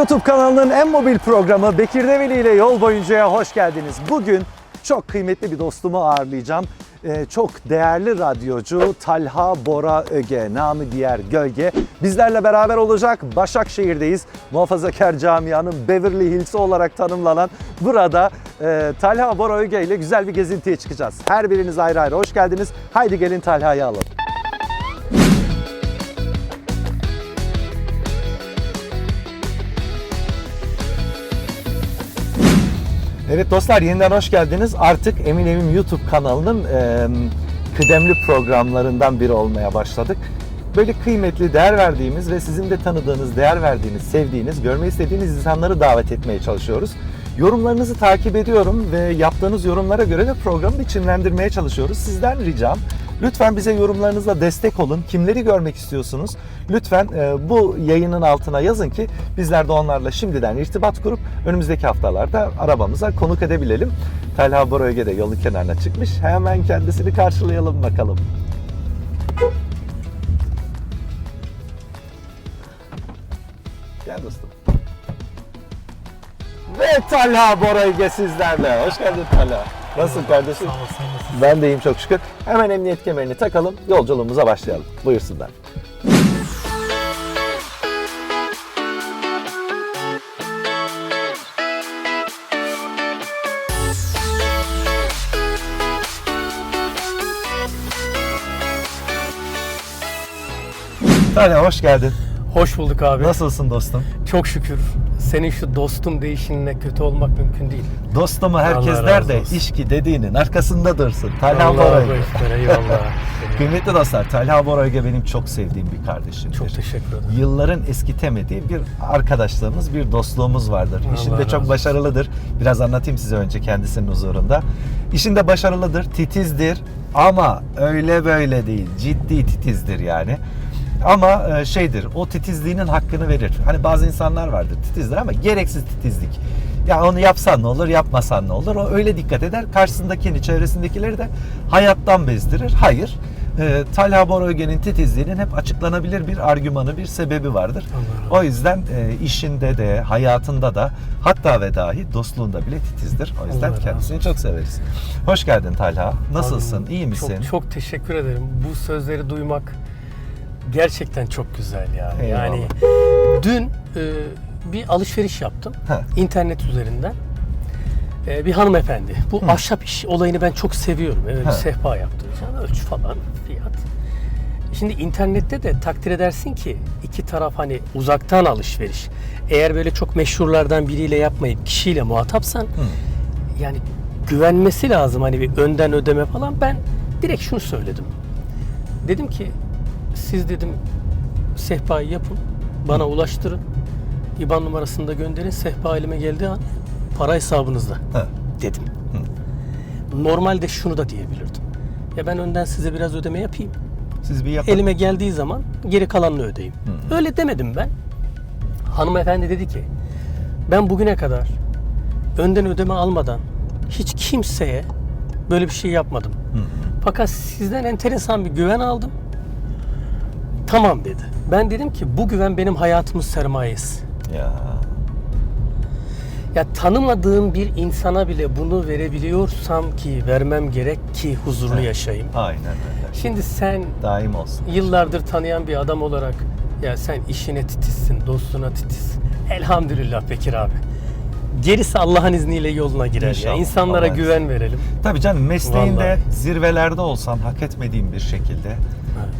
YouTube kanalının en mobil programı Bekir Develi ile yol boyuncaya hoş geldiniz. Bugün çok kıymetli bir dostumu ağırlayacağım. Ee, çok değerli radyocu Talha Bora Öge, namı diğer Gölge. Bizlerle beraber olacak. Başakşehir'deyiz. Muhafazakar camianın Beverly Hills'i olarak tanımlanan burada e, Talha Bora Öge ile güzel bir gezintiye çıkacağız. Her biriniz ayrı ayrı hoş geldiniz. Haydi gelin Talha'yı alalım. Evet dostlar yeniden hoş geldiniz. Artık Emin Evim YouTube kanalının e, kıdemli programlarından biri olmaya başladık. Böyle kıymetli, değer verdiğimiz ve sizin de tanıdığınız, değer verdiğiniz, sevdiğiniz, görmeyi istediğiniz insanları davet etmeye çalışıyoruz. Yorumlarınızı takip ediyorum ve yaptığınız yorumlara göre de programı biçimlendirmeye çalışıyoruz. Sizden ricam Lütfen bize yorumlarınızla destek olun. Kimleri görmek istiyorsunuz? Lütfen e, bu yayının altına yazın ki bizler de onlarla şimdiden irtibat kurup önümüzdeki haftalarda arabamıza konuk edebilelim. Talha Boroyge de yolun kenarına çıkmış. Hemen kendisini karşılayalım bakalım. Gel dostum. Ve Talha Boroyge sizlerle. Hoş geldin Talha. Nasılsın kardeşim? Sağ ol, sen nasılsın? Ben de iyiyim çok şükür. Hemen emniyet kemerini takalım, yolculuğumuza başlayalım. Buyursunlar. Talha hoş geldin. Hoş bulduk abi. Nasılsın dostum? Çok şükür. Senin şu dostum değişinle kötü olmak mümkün değil. Dostumu herkes Allah der de olsun. işki dediğinin arkasında dursun. Talha ekber, eyvallah. Kıymetli dostlar, Talha Borayge benim çok sevdiğim bir kardeşimdir. Çok teşekkür ederim. Yılların eskitemediği bir arkadaşlığımız, bir dostluğumuz vardır. Allah İşinde çok başarılıdır. Biraz anlatayım size önce kendisinin huzurunda. İşinde başarılıdır, titizdir ama öyle böyle değil. Ciddi titizdir yani. Ama e, şeydir, o titizliğinin hakkını verir. Hani bazı insanlar vardır titizdir ama gereksiz titizlik. Ya onu yapsan ne olur, yapmasan ne olur? O öyle dikkat eder. Karşısındakini, çevresindekileri de hayattan bezdirir. Hayır. E, Talha Boröge'nin titizliğinin hep açıklanabilir bir argümanı, bir sebebi vardır. Allah O yüzden e, işinde de, hayatında da hatta ve dahi dostluğunda bile titizdir. O yüzden Allah kendisini çok severiz. Hoş geldin Talha. Nasılsın? Abi, İyi misin? Çok, çok teşekkür ederim. Bu sözleri duymak gerçekten çok güzel yani. Eyvallah. Yani dün e, bir alışveriş yaptım. Heh. internet üzerinden. E, bir hanımefendi. Bu ahşap iş olayını ben çok seviyorum. Evet, bir sehpa yaptıracağım. Ölçü falan fiyat. Şimdi internette de takdir edersin ki iki taraf hani uzaktan alışveriş. Eğer böyle çok meşhurlardan biriyle yapmayıp kişiyle muhatapsan yani güvenmesi lazım hani bir önden ödeme falan. Ben direkt şunu söyledim. Dedim ki siz dedim sehpayı yapın, bana ulaştırın. IBAN numarasını da gönderin. Sehpa elime geldiği an para hesabınızda Heh. dedim. Normalde şunu da diyebilirdim. Ya ben önden size biraz ödeme yapayım. Siz bir yapın. Elime geldiği zaman geri kalanını ödeyeyim. Öyle demedim ben. Hanımefendi dedi ki ben bugüne kadar önden ödeme almadan hiç kimseye böyle bir şey yapmadım. Fakat sizden enteresan bir güven aldım. Tamam dedi. Ben dedim ki bu güven benim hayatımın sermayesi. Ya. Ya tanımadığım bir insana bile bunu verebiliyorsam ki vermem gerek ki huzurlu yaşayayım. Aynen öyle. Şimdi sen Daim olsun. yıllardır tanıyan bir adam olarak ya sen işine titizsin, dostuna titiz. Elhamdülillah Bekir abi. Gerisi Allah'ın izniyle yoluna girer ya. İnşallah, İnsanlara Allah'ın güven verelim. Tabii canım mesleğinde Vallahi. zirvelerde olsan hak etmediğin bir şekilde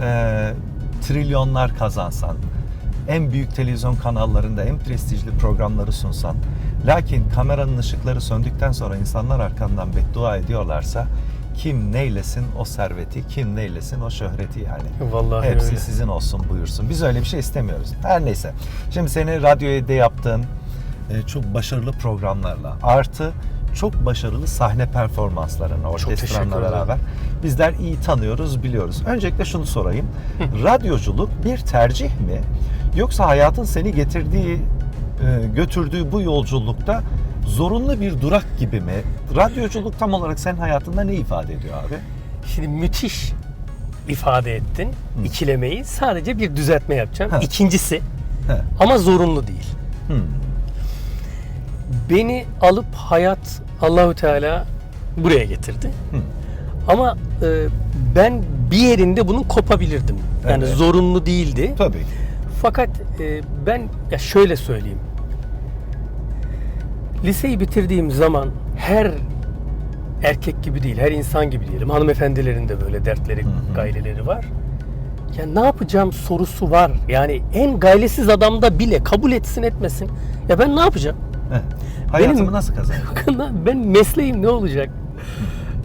e, trilyonlar kazansan en büyük televizyon kanallarında en prestijli programları sunsan lakin kameranın ışıkları söndükten sonra insanlar arkandan beddua ediyorlarsa kim neylesin o serveti, kim neylesin o şöhreti yani. Vallahi Hepsi öyle. sizin olsun buyursun. Biz öyle bir şey istemiyoruz. Her neyse. Şimdi seni radyoda yaptığın e, çok başarılı programlarla artı çok başarılı sahne performanslarına teşekkür orkestranla beraber bizler iyi tanıyoruz, biliyoruz. Öncelikle şunu sorayım. Radyoculuk bir tercih mi? Yoksa hayatın seni getirdiği, e, götürdüğü bu yolculukta zorunlu bir durak gibi mi? Radyoculuk tam olarak senin hayatında ne ifade ediyor abi? Şimdi müthiş ifade ettin ikilemeyi. Sadece bir düzeltme yapacağım. Ha. İkincisi He. ama zorunlu değil. Hmm. Beni alıp hayat Allahü Teala buraya getirdi. Hı. Ama e, ben bir yerinde bunun kopabilirdim. Yani Evet. zorunlu değildi. Tabii. Fakat e, ben ya şöyle söyleyeyim. Liseyi bitirdiğim zaman her erkek gibi değil, her insan gibi diyelim. Hanımefendilerin de böyle dertleri, gaileleri var. Ya ne yapacağım sorusu var. Yani en gailesiz adamda bile kabul etsin etmesin. Ya ben ne yapacağım? Heh. Hayatımı Benim- nasıl kazanacağım? ben mesleğim ne olacak?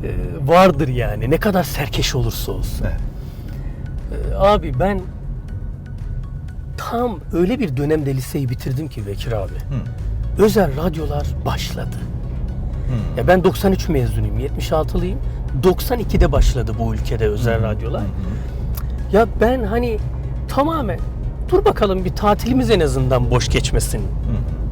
Ee, vardır yani. Ne kadar serkeş olursa olsun. Evet. Ee, abi ben tam öyle bir dönemde liseyi bitirdim ki Bekir abi. Hı. Özel radyolar başladı. Hı. Ya ben 93 mezunuyum, 76'lıyım. 92'de başladı bu ülkede özel radyolar. Hı hı. Ya ben hani tamamen dur bakalım bir tatilimiz en azından boş geçmesin Hı.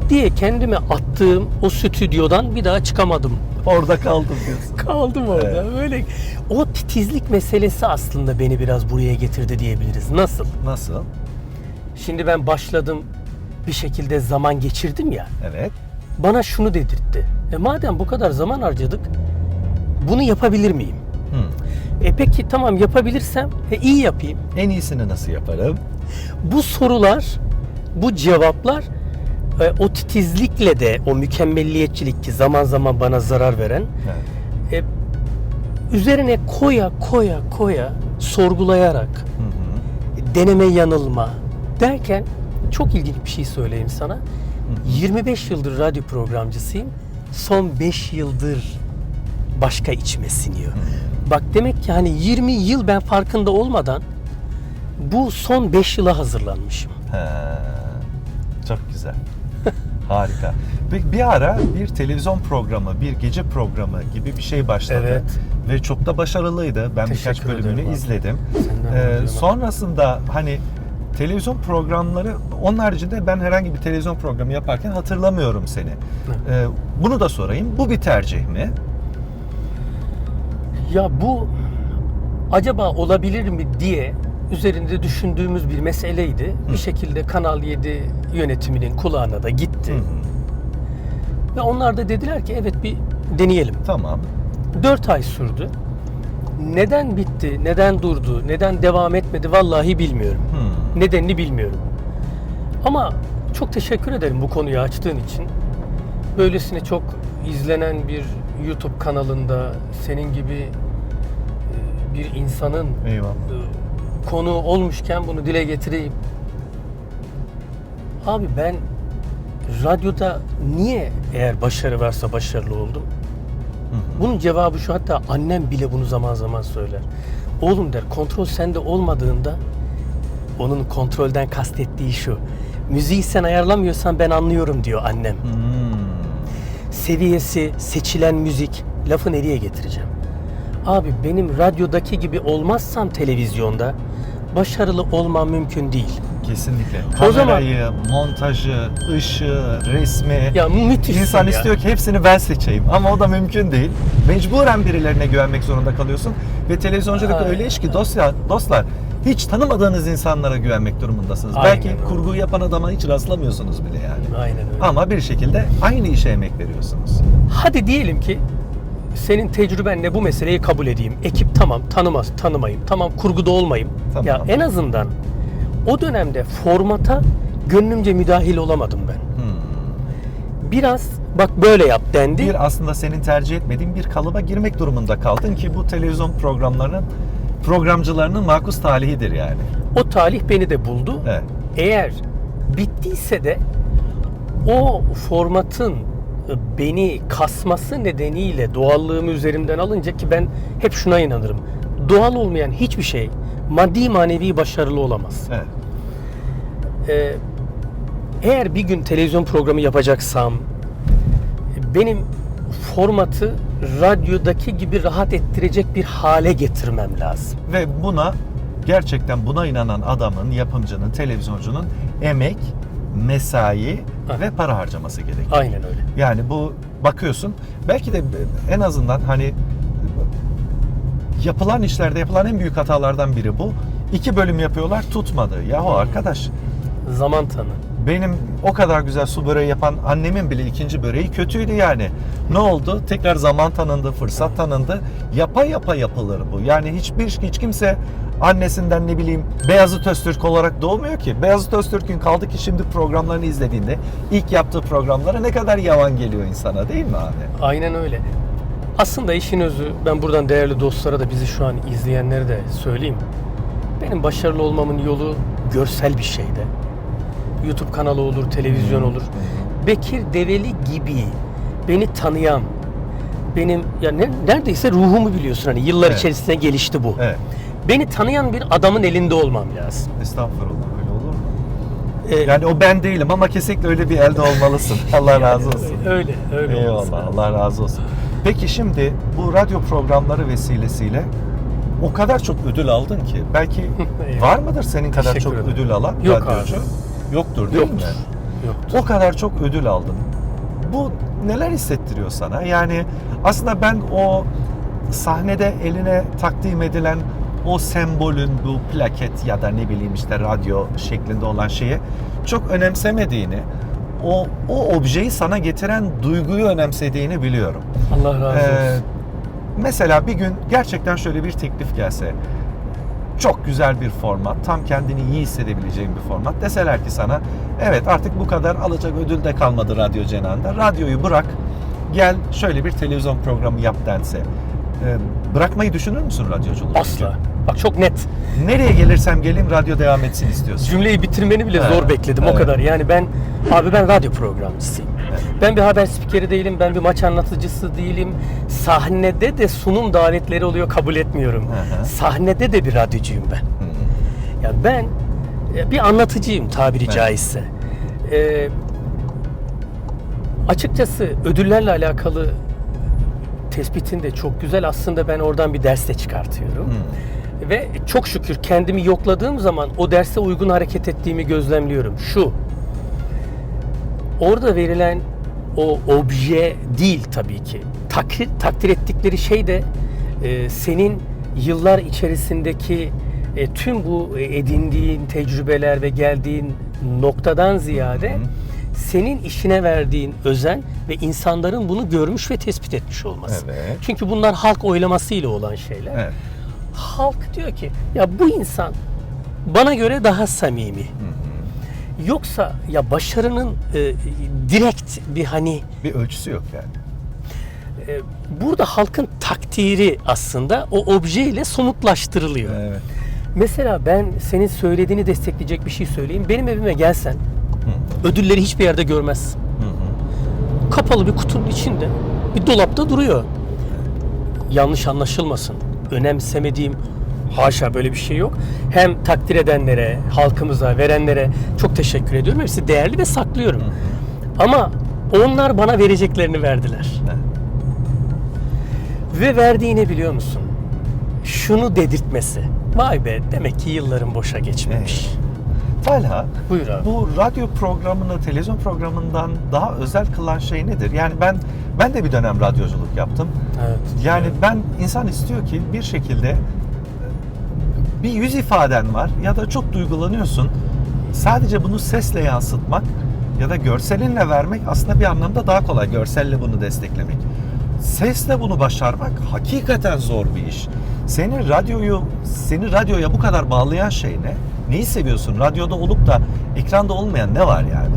Diye kendime attığım o stüdyodan bir daha çıkamadım. Orada kaldım diyorsun. Kaldım orada. Evet. Böyle o titizlik meselesi aslında beni biraz buraya getirdi diyebiliriz. Nasıl? Nasıl? Şimdi ben başladım bir şekilde zaman geçirdim ya. Evet. Bana şunu dedirtti. E madem bu kadar zaman harcadık bunu yapabilir miyim? Hı. E peki tamam yapabilirsem e iyi yapayım. En iyisini nasıl yaparım? Bu sorular, bu cevaplar e, o titizlikle de o mükemmelliyetçilik ki zaman zaman bana zarar veren Evet. e, üzerine koya koya koya sorgulayarak Hı hı. deneme yanılma derken çok ilginç bir şey söyleyeyim sana. 25 yıldır radyo programcısıyım. Son 5 yıldır başka içime siniyor. Bak demek ki hani 20 yıl ben farkında olmadan bu son 5 yıla hazırlanmışım. He, çok güzel. Harika. Bir, bir ara bir televizyon programı, bir gece programı gibi bir şey başladı. Evet. Ve çok da başarılıydı. Ben birkaç Teşekkür bölümünü ederim abi. izledim. Ee, sonrasında hani televizyon programları, onun haricinde ben herhangi bir televizyon programı yaparken hatırlamıyorum seni. Ee, bunu da sorayım. Bu bir tercih mi? Ya bu acaba olabilir mi diye üzerinde düşündüğümüz bir meseleydi. Bir şekilde Kanal 7 yönetiminin kulağına da gitti. Hı hı. Ve onlar da dediler ki evet bir deneyelim. Tamam. 4 ay sürdü. Neden bitti, neden durdu, neden devam etmedi vallahi bilmiyorum. Hmm. Nedenini bilmiyorum. Ama çok teşekkür ederim bu konuyu açtığın için. Böylesine çok izlenen bir YouTube kanalında senin gibi e, bir insanın Eyvallah. Konu olmuşken bunu dile getireyim. Abi ben radyoda niye eğer başarı varsa başarılı oldum? Bunun cevabı şu hatta annem bile bunu zaman zaman söyler. Oğlum der kontrol sende olmadığında onun kontrolden kastettiği şu. Müziği sen ayarlamıyorsan ben anlıyorum diyor annem. Hmm. Seviyesi, seçilen müzik lafı nereye getireceğim? Abi benim radyodaki gibi olmazsam televizyonda başarılı olmam mümkün değil. Kesinlikle. O zaman- Kamerayı, montajı, ışığı, resmi. Ya müthiş. İnsan ya. istiyor ki hepsini ben seçeyim ama o da mümkün değil. Mecburen birilerine güvenmek zorunda kalıyorsun ve televizyonculuk Aynen. öyle iş ki dostlar, dostlar hiç tanımadığınız insanlara güvenmek durumundasınız. Aynen Belki öyle. kurguyu yapan adama hiç rastlamıyorsunuz bile yani. Aynen öyle. Ama bir şekilde aynı işe emek veriyorsunuz. Hadi diyelim ki senin tecrübenle bu meseleyi kabul edeyim. Ekip tamam tanımaz, tanımayayım. Tamam kurguda olmayayım. Tamam. Ya en azından o dönemde formata gönlümce müdahil olamadım ben. Hmm. Biraz bak böyle yap dendi. Bir aslında senin tercih etmediğin bir kalıba girmek durumunda kaldın ki bu televizyon programlarının programcılarının makus talihidir yani. O talih beni de buldu. Evet. Eğer bittiyse de o formatın beni kasması nedeniyle doğallığımı üzerimden alınca ki ben hep şuna inanırım. Doğal olmayan hiçbir şey maddi manevi başarılı olamaz. Evet. Ee, eğer bir gün televizyon programı yapacaksam benim formatı radyodaki gibi rahat ettirecek bir hale getirmem lazım. Ve buna gerçekten buna inanan adamın, yapımcının, televizyoncunun emek, mesai Ha. ve para harcaması gerekiyor. Aynen öyle. Yani bu bakıyorsun belki de en azından hani yapılan işlerde yapılan en büyük hatalardan biri bu. İki bölüm yapıyorlar tutmadı. Yahu arkadaş Zaman tanı. Benim o kadar güzel su böreği yapan annemin bile ikinci böreği kötüydü yani. Ne oldu? Tekrar zaman tanındı, fırsat tanındı. Yapa yapa yapılır bu. Yani hiçbir hiç kimse annesinden ne bileyim Beyazıt Öztürk olarak doğmuyor ki. Beyazıt Öztürk'ün kaldı ki şimdi programlarını izlediğinde ilk yaptığı programlara ne kadar yavan geliyor insana değil mi abi? Aynen öyle. Aslında işin özü ben buradan değerli dostlara da bizi şu an izleyenlere de söyleyeyim. Benim başarılı olmamın yolu görsel bir şeyde. YouTube kanalı olur, televizyon olur. Bekir Develi gibi beni tanıyan, benim ya ne- neredeyse ruhumu biliyorsun hani yıllar Evet. içerisinde gelişti bu. Evet. Beni tanıyan bir adamın elinde olmam lazım. Estağfurullah öyle olur mu? Ee, Yani o ben değilim ama kesinlikle öyle bir elde olmalısın. Allah razı olsun. Öyle, öyle olması Eyvallah lazım. Allah razı olsun. Peki şimdi bu radyo programları vesilesiyle o kadar çok ödül aldın ki belki var mıdır senin kadar Teşekkür çok ederim. ödül alan Yok radyocu? abi. Yoktur değil Yoktur. mi? Yoktur. O kadar çok ödül aldın. Bu neler hissettiriyor sana? Yani aslında ben o sahnede eline takdim edilen o sembolün bu plaket ya da ne bileyim işte radyo şeklinde olan şeyi çok önemsemediğini, o, o objeyi sana getiren duyguyu önemsediğini biliyorum. Allah razı olsun. Ee, mesela bir gün gerçekten şöyle bir teklif gelse, çok güzel bir format, tam kendini iyi hissedebileceğin bir format. Deseler ki sana, evet artık bu kadar alacak ödül de kalmadı radyo cenahında. Radyoyu bırak, gel şöyle bir televizyon programı yap dense. Ee, bırakmayı düşünür müsün radyoculuğu? Asla. Bak çok net. Nereye gelirsem geleyim radyo devam etsin istiyorsun. Cümleyi bitirmeni bile Evet, zor bekledim o evet. kadar. Yani ben abi ben radyo programcısıyım. Ben bir haber spikeri değilim, ben bir maç anlatıcısı değilim. Sahnede de sunum davetleri oluyor kabul etmiyorum. Hı. Sahnede de bir radyocuyum ben. Hı. Ya ben bir anlatıcıyım tabiri Evet. caizse. Ee, açıkçası ödüllerle alakalı tespitin de çok güzel. Aslında ben oradan bir ders de çıkartıyorum. Hı. Ve çok şükür kendimi yokladığım zaman o derse uygun hareket ettiğimi gözlemliyorum. Şu, orada verilen o obje değil tabii ki. Takdir, takdir ettikleri şey de e, senin yıllar içerisindeki e, tüm bu e, edindiğin tecrübeler ve geldiğin noktadan ziyade Hı hı. senin işine verdiğin özen ve insanların bunu görmüş ve tespit etmiş olması. Evet. Çünkü bunlar halk oylamasıyla olan şeyler Evet. halk diyor ki ya bu insan bana göre daha samimi. Yoksa ya başarının e, direkt bir hani Bir ölçüsü yok yani. e, burada halkın takdiri aslında o obje ile somutlaştırılıyor. Evet. Mesela ben senin söylediğini destekleyecek bir şey söyleyeyim. Benim evime gelsen ödülleri hiçbir yerde görmezsin. Hı hı. Kapalı bir kutunun içinde bir dolapta duruyor. Yanlış anlaşılmasın. Önemsemediğim haşa böyle bir şey yok. Hem takdir edenlere, halkımıza, verenlere çok teşekkür ediyorum. Hepsi değerli ve saklıyorum. Ama onlar bana vereceklerini verdiler. Evet. Ve verdiğini biliyor musun? Şunu dedirtmesi. Vay be demek ki yılların boşa geçmemiş. Talha, Buyur abi. bu radyo programını televizyon programından daha özel kılan şey nedir? Yani ben ben de bir dönem radyoculuk yaptım. Evet. Yani ben insan istiyor ki bir şekilde bir yüz ifaden var ya da çok duygulanıyorsun. Sadece bunu sesle yansıtmak ya da görselinle vermek aslında bir anlamda daha kolay. Görselle bunu desteklemek. Sesle bunu başarmak hakikaten zor bir iş. Seni radyoyu, seni radyoya bu kadar bağlayan şey ne? Neyi seviyorsun? Radyoda olup da ekranda olmayan ne var yani?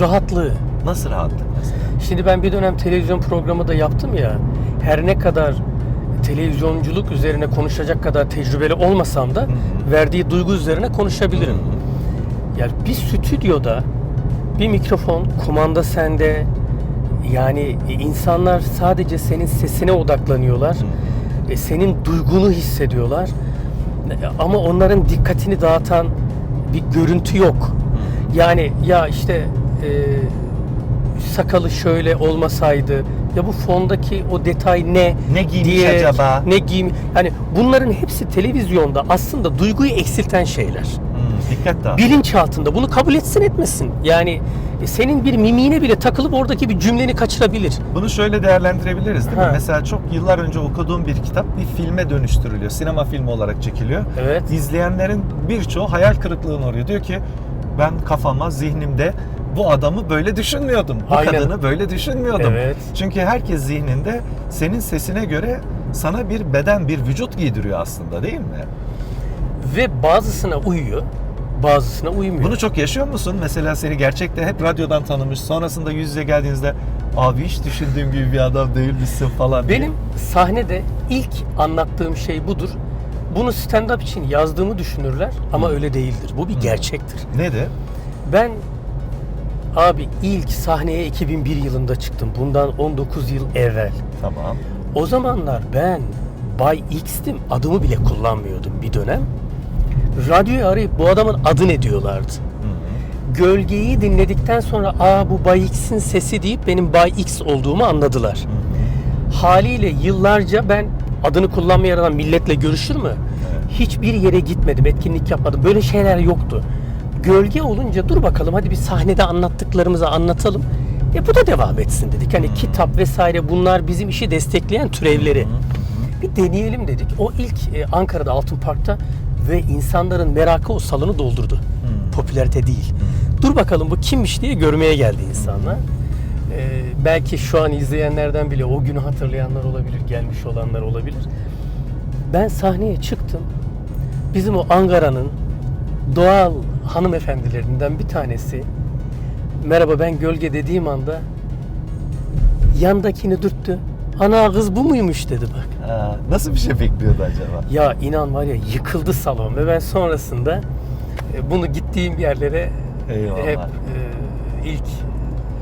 Rahatlığı. Nasıl rahatlık mesela? Şimdi ben bir dönem televizyon programı da yaptım ya. Her ne kadar televizyonculuk üzerine konuşacak kadar tecrübeli olmasam da verdiği duygu üzerine konuşabilirim. Yani bir stüdyoda bir mikrofon, kumanda sende. Yani insanlar sadece senin sesine odaklanıyorlar. E, senin duygunu hissediyorlar. E, Ama onların dikkatini dağıtan bir görüntü yok. Yani ya işte e, sakalı şöyle olmasaydı ya bu fondaki o detay ne? Ne giymiş diye, acaba? Ne giyim? Yani bunların hepsi televizyonda aslında duyguyu eksilten şeyler. Hmm, dikkat dağıt. Bilinç altında bunu kabul etsin etmesin. Yani e, senin bir mimiğine bile takılıp oradaki bir cümleni kaçırabilir. Bunu şöyle değerlendirebiliriz değil mi? Ha. Mesela çok yıllar önce okuduğum bir kitap bir filme dönüştürülüyor. Sinema filmi olarak çekiliyor. Evet. İzleyenlerin birçoğu hayal kırıklığına uğruyor. Diyor ki ben kafama, zihnimde bu adamı böyle düşünmüyordum. Bu Aynen. kadını böyle düşünmüyordum. Evet. Çünkü herkes zihninde senin sesine göre sana bir beden, bir vücut giydiriyor aslında değil mi? Ve bazısına uyuyor, bazısına uymuyor. Bunu çok yaşıyor musun? Mesela seni gerçekte hep radyodan tanımış, sonrasında yüz yüze geldiğinizde abi hiç düşündüğüm gibi bir adam değilmişsin falan diye. Benim sahnede ilk anlattığım şey budur. Bunu stand-up için yazdığımı düşünürler ama öyle değildir. Bu bir gerçektir. Nedir? Ben abi ilk sahneye 2001 yılında çıktım. Bundan 19 yıl evvel. Tamam. O zamanlar ben Bay X'tim. Adımı bile kullanmıyordum bir dönem. Radyoyu arayıp bu adamın adı ne diyorlardı. Gölgeyi dinledikten sonra aa bu Bay X'in sesi deyip benim Bay X olduğumu anladılar. Haliyle yıllarca ben adını kullanmayan adam milletle görüşür mü? Hiçbir yere gitmedim, etkinlik yapmadım. Böyle şeyler yoktu. Gölge olunca dur bakalım hadi bir sahnede anlattıklarımızı anlatalım. E bu da devam etsin dedik. Hani kitap vesaire bunlar bizim işi destekleyen türevleri. Bir deneyelim dedik. O ilk e, Ankara'da Altın Park'ta ve insanların merakı o salonu doldurdu. Popülarite değil. Dur bakalım bu kimmiş diye görmeye geldi insanlar. Ee, belki şu an izleyenlerden bile o günü hatırlayanlar olabilir, gelmiş olanlar olabilir. Ben sahneye çıktım. Bizim o Ankara'nın doğal hanımefendilerinden bir tanesi merhaba ben gölge dediğim anda yandakini dürttü. Ana kız bu muymuş dedi bak. Ha, nasıl bir şey bekliyordu acaba? Ya inan var ya yıkıldı salon ve ben sonrasında e, bunu gittiğim yerlere Eyvallah. hep e, ilk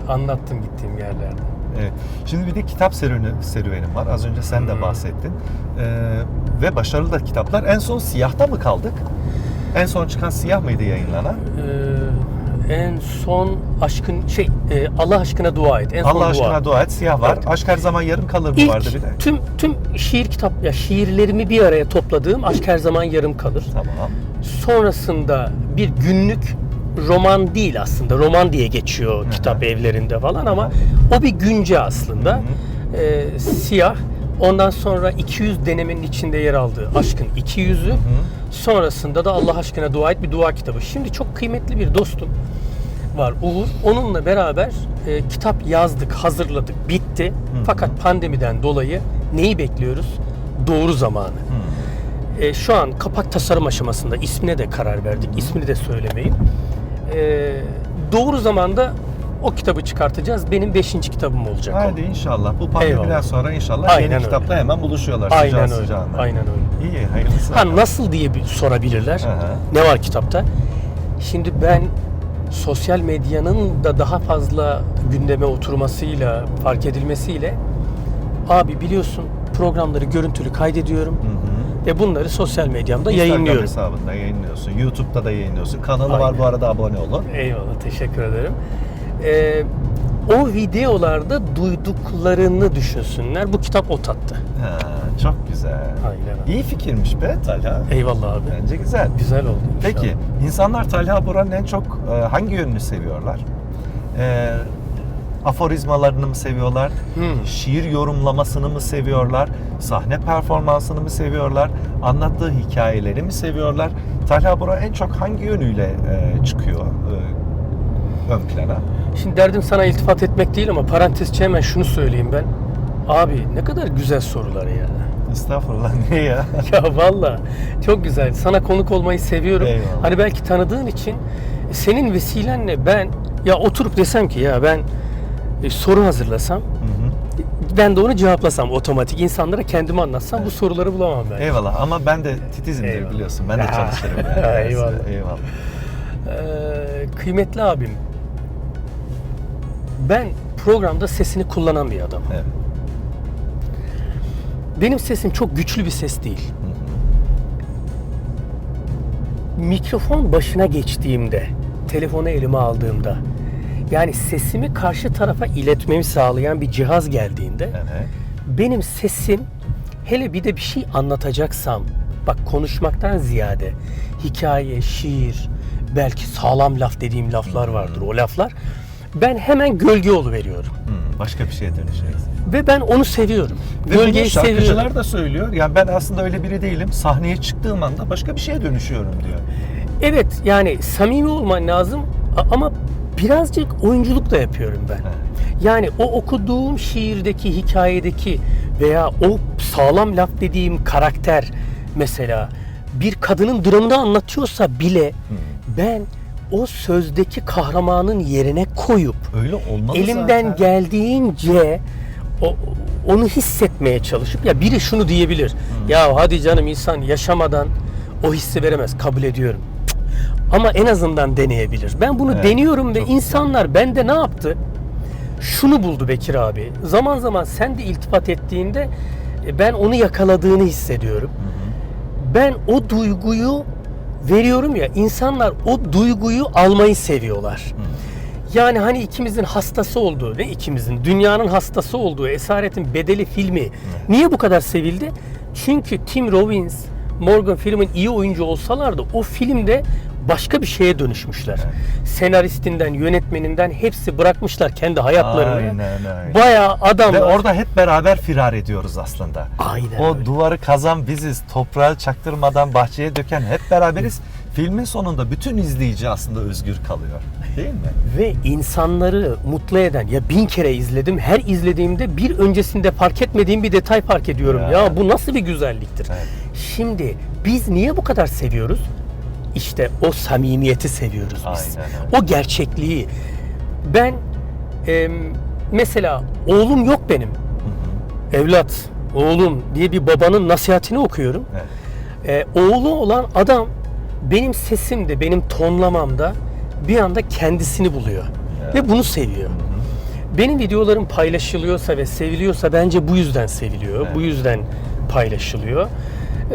anlattım gittiğim yerlerde. Evet. Şimdi bir de kitap serüveni, serüvenim var. Az önce sen de Hmm. bahsettin. Ee, ve başarılı da kitaplar. En son Siyah'ta mı kaldık? En son çıkan Siyah mıydı yayınlanan? Ee, en son aşkın şey e, Allah aşkına dua et. En son Allah dua. aşkına dua et. Siyah var. Evet. Aşk her zaman yarım kalır mı İlk vardı bir de? tüm tüm şiir kitap ya şiirlerimi bir araya topladığım Aşk Her Zaman Yarım Kalır. Tamam. Sonrasında bir günlük roman değil aslında. Roman diye geçiyor kitap evlerinde falan ama o bir günce aslında. Ee, siyah. Ondan sonra 200 denemenin içinde yer aldığı Aşkın 200'ü. Sonrasında da Allah aşkına dua et bir dua kitabı. Şimdi çok kıymetli bir dostum var Uğur. Onunla beraber e, kitap yazdık, hazırladık, bitti. Fakat pandemiden dolayı neyi bekliyoruz? Doğru zamanı. E, şu an kapak tasarım aşamasında ismine de karar verdik. İsmini de söylemeyeyim. E, doğru zamanda o kitabı çıkartacağız. Benim beşinci kitabım olacak. o. Hadi inşallah. Bu pandemiden Eyvallah. sonra inşallah Aynen yeni öyle. kitapla hemen buluşuyorlar. Aynen sıcağı öyle. sıcağına. Aynen öyle. İyi, hayırlısı. Ha nasıl diye bir sorabilirler. Hı hı. Ne var kitapta? Şimdi ben sosyal medyanın da daha fazla gündeme oturmasıyla, fark edilmesiyle abi biliyorsun programları görüntülü kaydediyorum Hı hı. ve bunları sosyal medyamda Instagram yayınlıyorum. hesabında yayınlıyorsun. YouTube'da da yayınlıyorsun. Kanalı var Aynen. bu arada abone olun. Eyvallah teşekkür ederim. Ee, o videolarda duyduklarını düşünsünler. Bu kitap o tattı. Ha, çok güzel. Aynen. İyi fikirmiş be Talha. Eyvallah abi. Bence güzel. Güzel oldu. inşallah. Peki insanlar Talha Boran'ın en çok e, hangi yönünü seviyorlar? E, aforizmalarını mı seviyorlar? Hmm. Şiir yorumlamasını mı seviyorlar? Sahne performansını mı seviyorlar? Anlattığı hikayeleri mi seviyorlar? Talha Boran en çok hangi yönüyle e, çıkıyor e, ön plana? Şimdi derdim sana iltifat etmek değil ama parantezçe hemen şunu söyleyeyim ben. Abi ne kadar güzel sorular ya. Estağfurullah niye ya? Ya valla çok güzel. Sana konuk olmayı seviyorum. Eyvallah. Hani belki tanıdığın için senin vesilenle ben ya oturup desem ki ya ben e, soru hazırlasam Hı hı. ben de onu cevaplasam otomatik insanlara kendimi anlatsam bu soruları bulamam ben. Eyvallah ama ben de titizimdir Eyvallah. biliyorsun. Ben de çalışırım yani. Eyvallah. Eyvallah. Ee, kıymetli abim ben programda sesini kullanan bir adam. Evet. Benim sesim çok güçlü bir ses değil. Mikrofon başına geçtiğimde, telefonu elime aldığımda, yani sesimi karşı tarafa iletmemi sağlayan bir cihaz geldiğinde, Evet. benim sesim hele bir de bir şey anlatacaksam, bak konuşmaktan ziyade hikaye, şiir, belki sağlam laf dediğim laflar vardır. O laflar ben hemen gölge veriyorum. Hmm, başka bir şeye dönüşeceksin. Ve ben onu seviyorum. Ve bunu Gölgeyi şarkıcılar seviyorum. da söylüyor. Yani ben aslında öyle biri değilim. Sahneye çıktığım anda başka bir şeye dönüşüyorum diyor. Evet yani samimi olman lazım ama birazcık oyunculuk da yapıyorum ben. Yani o okuduğum şiirdeki, hikayedeki veya o sağlam laf dediğim karakter mesela bir kadının dramını anlatıyorsa bile ben o sözdeki kahramanın yerine koyup Öyle olmalı elimden zaten. geldiğince o, onu hissetmeye çalışıp ya biri şunu diyebilir. Ya hadi canım insan yaşamadan o hissi veremez. Kabul ediyorum. Ama en azından deneyebilir. Ben bunu Evet, deniyorum ve insanlar bende ne yaptı? Şunu buldu Bekir abi. Zaman zaman sen de iltifat ettiğinde e, ben onu yakaladığını hissediyorum. Ben o duyguyu veriyorum ya insanlar o duyguyu almayı seviyorlar. Yani hani ikimizin hastası olduğu ve ikimizin dünyanın hastası olduğu Esaretin Bedeli filmi niye bu kadar sevildi? Çünkü Tim Robbins, Morgan Freeman iyi oyuncu olsalardı o filmde başka bir şeye dönüşmüşler. Senaristinden, yönetmeninden hepsi bırakmışlar kendi hayatlarını. Aynen öyle. Bayağı adamlar. Ve orada hep beraber firar ediyoruz aslında. Aynen O öyle. duvarı kazan biziz. Toprağı çaktırmadan bahçeye döken hep beraberiz. Filmin sonunda bütün izleyici aslında özgür kalıyor. Değil mi? ve insanları mutlu eden ya bin kere izledim her izlediğimde bir öncesinde fark etmediğim bir detay fark ediyorum Ya. ya, bu nasıl bir güzelliktir Evet. şimdi biz niye bu kadar seviyoruz işte o samimiyeti seviyoruz biz Aynen öyle. o gerçekliği ben em, mesela oğlum yok benim evlat oğlum diye bir babanın nasihatini okuyorum Evet. e, oğlu olan adam benim sesimde, benim tonlamamda bir anda kendisini buluyor. Ve bunu seviyor. Benim videolarım paylaşılıyorsa ve seviliyorsa bence bu yüzden seviliyor. Evet. Bu yüzden paylaşılıyor.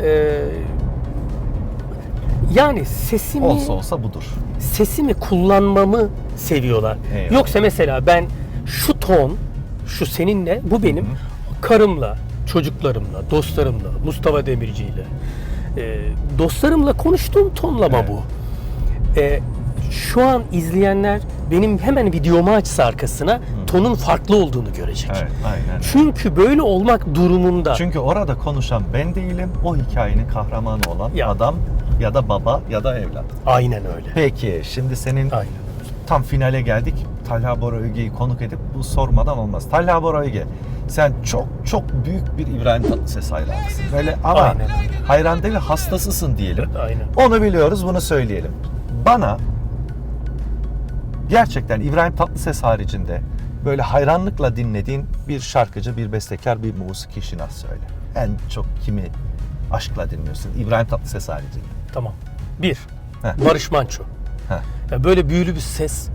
Ee, yani sesimi Olsa olsa budur. sesimi kullanmamı seviyorlar. Eyvallah. Yoksa mesela ben şu ton, şu seninle, bu benim karımla, çocuklarımla, dostlarımla, Mustafa Demirci ile e, dostlarımla konuştuğum tonlama Evet. bu. E, şu an izleyenler benim hemen videomu açsa arkasına tonun farklı olduğunu görecek. Evet, aynen. Çünkü böyle olmak durumunda. Çünkü orada konuşan ben değilim, o hikayenin kahramanı olan Ya. adam ya da baba ya da evlat. Aynen öyle. Peki şimdi senin Aynen. tam finale geldik. Talha Bora Öge'yi konuk edip bu sormadan olmaz. Talha Bora Öge sen çok çok büyük bir İbrahim Tatlıses hayranısın. Böyle ama Aynen. hayran değil hastasısın diyelim. Aynen. Onu biliyoruz bunu söyleyelim. Bana gerçekten İbrahim Tatlıses haricinde böyle hayranlıkla dinlediğin bir şarkıcı, bir bestekar, bir musiki şinas söyle. En çok kimi aşkla dinliyorsun? İbrahim Tatlıses haricinde. Tamam. Bir, Heh. Barış Manço. Heh. Ya böyle büyülü bir ses,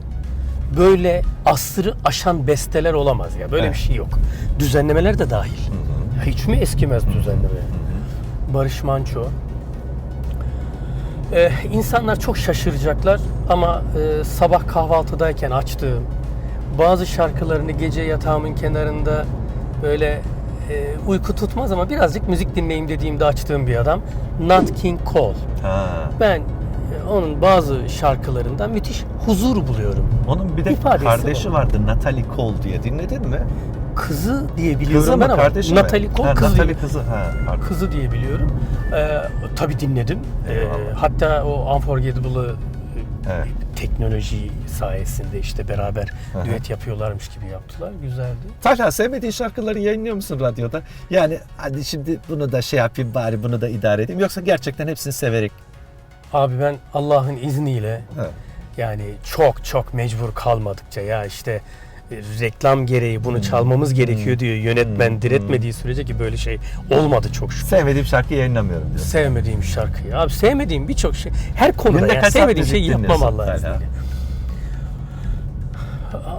böyle asrı aşan besteler olamaz ya. Böyle Evet. bir şey yok. Düzenlemeler de dahil. Ya hiç mi eskimez düzenleme? Barış Manço. Ee, insanlar çok şaşıracaklar ama e, sabah kahvaltıdayken açtığım bazı şarkılarını gece yatağımın kenarında böyle e, uyku tutmaz ama birazcık müzik dinleyeyim dediğimde açtığım bir adam. Nat King Cole. Ha. Ben e, onun bazı şarkılarından müthiş huzur buluyorum. Onun bir de İfadesi kardeşi o. vardı Natalie Cole diye dinledin mi? Kızı diye biliyorum Kızı ben ama? Natalie Cole Ha, kızı. Natalie kızı. Ha, pardon. Kızı diye biliyorum. Ee, tabii dinledim. Ee, hatta o Unforgettable'ı Evet. teknoloji sayesinde işte beraber Aha. düet yapıyorlarmış gibi yaptılar. Güzeldi. Talha sevmediğin şarkıları yayınlıyor musun radyoda? Yani hadi şimdi bunu da şey yapayım bari bunu da idare edeyim. Yoksa gerçekten hepsini severek. Abi ben Allah'ın izniyle Evet. yani çok çok mecbur kalmadıkça ya işte reklam gereği bunu çalmamız gerekiyor diyor yönetmen Hmm. diretmediği sürece ki böyle şey olmadı çok şükür. Sevmediğim şarkıyı yayınlamıyorum diyorsun. Sevmediğim şarkıyı. Abi sevmediğim birçok şey. Her konuda Günde yani kaç saat sevmediğim müzik şeyi yapmam dinliyorsun izniyle.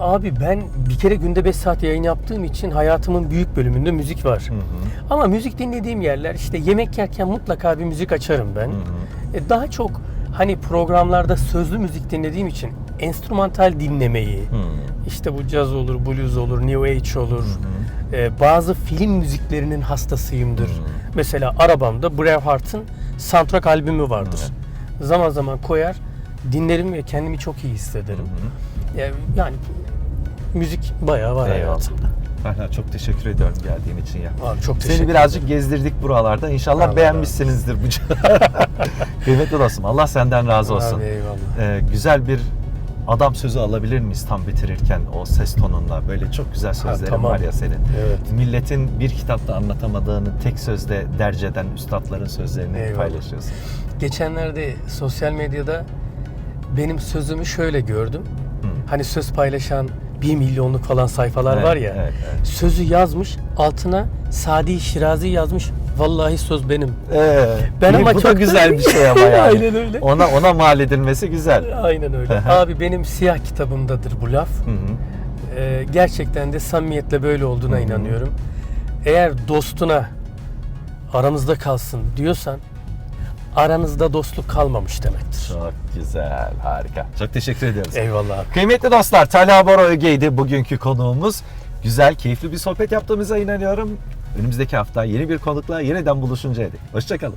Abi ben bir kere günde 5 saat yayın yaptığım için hayatımın büyük bölümünde müzik var. Hı hı. Ama müzik dinlediğim yerler işte yemek yerken mutlaka bir müzik açarım ben. Hı hı. E, daha çok hani programlarda sözlü müzik dinlediğim için enstrümantal dinlemeyi, Hı. işte bu caz olur, blues olur, new age olur. e, bazı film müziklerinin hastasıyımdır. Hı. Mesela arabamda Braveheart'ın soundtrack albümü vardır. Zaman zaman koyar, dinlerim ve kendimi çok iyi hissederim. Hı. E, Yani müzik bayağı var Eyvallah. hayatımda. Talha çok teşekkür ediyorum geldiğin için ya. Abi çok teşekkür Seni birazcık gezdirdik buralarda. İnşallah Allah beğenmişsinizdir bu. Kıymetli dostum Allah senden razı olsun. Abi eyvallah. Ee, güzel bir adam sözü alabilir miyiz tam bitirirken o ses tonunla? Böyle çok güzel sözlerin tamam. var ya senin. Evet. Milletin bir kitapta anlatamadığını tek sözde derc eden üstadların sözlerini Eyvallah. paylaşıyorsun. Geçenlerde sosyal medyada benim sözümü şöyle gördüm. Hı. Hani söz paylaşan 1 milyonluk falan sayfalar Evet, var ya. evet, evet. Sözü yazmış, altına Sadi Şirazi yazmış. Vallahi söz benim. Ee, Ben ama bu çok da güzel bir şey ama yani. Aynen öyle. Ona ona mal edilmesi güzel. Aynen öyle. Abi benim siyah kitabımdadır bu laf. Hı hı. Ee, gerçekten de samimiyetle böyle olduğuna Hı hı. inanıyorum. Eğer dostuna aramızda kalsın diyorsan aranızda dostluk kalmamış demektir. Çok güzel, harika. Çok teşekkür ediyoruz. Eyvallah. Kıymetli dostlar, Talha Bora Öge'ydi bugünkü konuğumuz. Güzel, keyifli bir sohbet yaptığımıza inanıyorum. Önümüzdeki hafta yeni bir konukla yeniden buluşuncaya dek. Hoşçakalın.